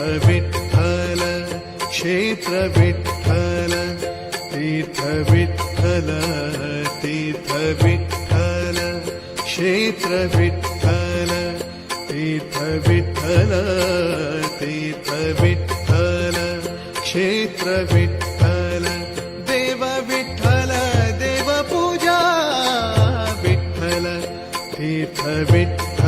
विठ्ठल क्षेत्र विठ्ठल तीर्थ विठ्ठल तीर्थ विठ्ठल क्षेत्र विठ्ठल तीर्थ विठ्ठल तीर्थ विठ्ठल क्षेत्र विठ्ठल देव विठ्ठल देव पूजा विठ्ठल तीर्थ विठ्ठल